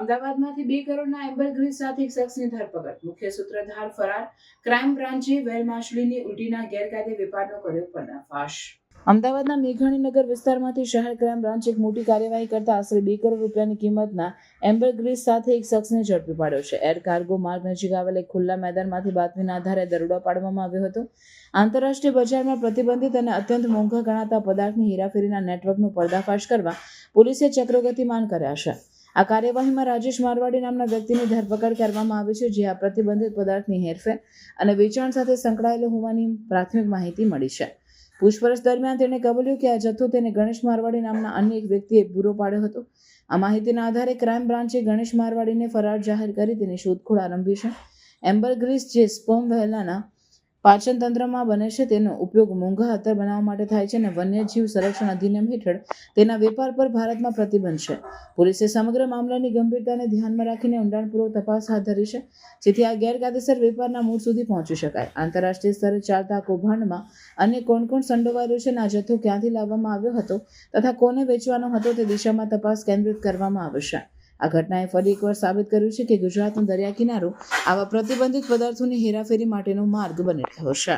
અમદાવાદમાંથી બે કરોડના એમ્બરગ્રીસ સાથે એક શખ્સની ધરપકડ. મુખ્ય સૂત્રધાર ફરાર. ક્રાઇમ બ્રાન્ચે વેલ માછલીની ઉલટીના ગેરકાયદે વેપારનો કર્યો પર્દાફાશ. અમદાવાદના મેઘાણીનગર વિસ્તારમાંથી શહેર ક્રાઇમ બ્રાન્ચ એક મોટી કાર્યવાહી કરતા આશરે બે કરોડ રૂપિયાની કિંમતના એમ્બરગ્રીઝ સાથે એક શખ્સને ઝડપી પાડ્યો છે. એર કાર્ગો માર્ગ નજીક આવેલ એક ખુલ્લા મેદાનમાંથી બાતમીના આધારે દરોડો પાડવામાં આવ્યો હતો. આંતરરાષ્ટ્રીય બજારમાં પ્રતિબંધિત અને અત્યંત મોંઘા ગણાતા પદાર્થની હેરાફેરીના નેટવર્કનો પર્દાફાશ કરવા પોલીસે ચક્રો ગતિમાન કર્યા છે. આ કાર્યવાહીમાં રાજેશ મારવાડી નામના વ્યક્તિની ધરપકડ કરવામાં આવી છે, જે આ પ્રતિબંધિત પદાર્થની હેરફેર અને વેચાણ સાથે સંકળાયેલો હોવાની પ્રાથમિક માહિતી મળી છે. પૂછપરછ દરમિયાન તેણે કબૂલ્યું કે આ જથ્થો તેને ગણેશ મારવાડી નામના અન્ય એક વ્યક્તિએ પૂરો પાડ્યો હતો. આ માહિતીના આધારે ક્રાઇમ બ્રાન્ચે ગણેશ મારવાડીને ફરાર જાહેર કરી તેની શોધખોળ આરંભી છે. એમ્બર ગ્રીસ, જે સ્પર્મ વહેલાના પાચન તંત્રમાં બને છે તેનો ઉપયોગ મોંઘા અત્તર બનાવવા માટે થાય છે અને વન્યજીવ સંરક્ષણ અધિનિયમ હેઠળ તેના વેપાર પર ભારતમાં પ્રતિબંધ છે. પોલીસે સમગ્ર મામલાની ગંભીરતાને ધ્યાનમાં રાખીને ઊંડાણપૂર્વક તપાસ હાથ ધરી છે, જેથી આ ગેરકાયદેસર વેપારના મૂળ સુધી પહોંચી શકાય. આંતરરાષ્ટ્રીય સ્તરે ચાલતા કૌભાંડમાં અન્ય કોણ કોણ સંડોવાયેલું છે અને આ જથ્થો ક્યાંથી લાવવામાં આવ્યો હતો તથા કોને વેચવાનો હતો તે દિશામાં તપાસ કેન્દ્રિત કરવામાં આવશે. આ ઘટનાએ ફરી એકવાર સાબિત કર્યું છે કે ગુજરાતનો દરિયા કિનારો આવા પ્રતિબંધિત પદાર્થોની હેરાફેરી માટેનો માર્ગ બની રહ્યો છે.